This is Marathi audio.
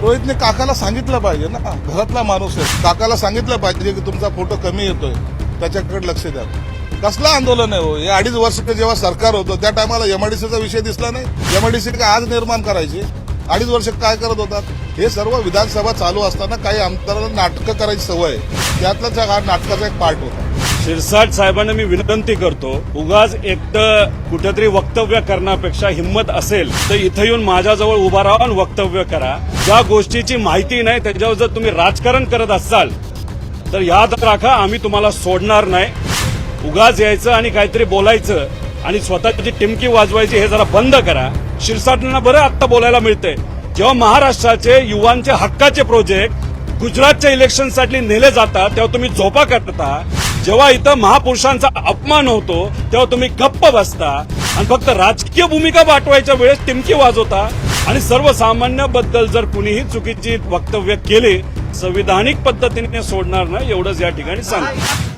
रोहितने काकाला सांगितलं पाहिजे ना. घरातला माणूस आहे. काकाला सांगितलं पाहिजे की तुमचा फोटो कमी येतोय. त्याच्याकडे लक्ष द्या. कसलं आंदोलन आहे हो? हे अडीच वर्ष जेव्हा सरकार होतं त्या टायमाला एमआयडीसीचा विषय दिसला नाही. एमआयडीसी काय आज निर्माण करायची? अडीच वर्ष काय करत होतात? हे सर्व विधानसभा चालू असताना काही आमदारांना नाटकं करायची सवय आहे. त्यातलाच हा नाटकाचा एक पार्ट होता. शिरसाट साहेबांना मी विनंती करतो उगाच एकटं कुठेतरी वक्तव्य करण्यापेक्षा हिंमत असेल तर इथं येऊन माझ्याजवळ उभा राहा आणि वक्तव्य करा. ज्या गोष्टीची माहिती नाही त्याच्यावर जर तुम्ही राजकारण करत असाल तर याद राखा आम्ही तुम्हाला सोडणार नाही. उगाच यायचं आणि काहीतरी बोलायचं आणि स्वतःची टिमकी वाजवायची हे जरा बंद करा. शिरसाटांना बरं आत्ता बोलायला मिळतंय. जेव्हा महाराष्ट्राचे युवांचे हक्काचे प्रोजेक्ट गुजरातच्या इलेक्शनसाठी नेले जातात तेव्हा तुम्ही झोपा करता. जेव्हा इथं महापुरुषांचा अपमान होतो तेव्हा तुम्ही गप्प बसता आणि फक्त राजकीय भूमिका वाटवायच्या वेळेस टिमकी वाजवता. आणि सर्वसामान्याबद्दल जर कुणीही चुकीची वक्तव्य केले संविधानिक पद्धतीने सोडणार नाही एवढंच या ठिकाणी सांगतो.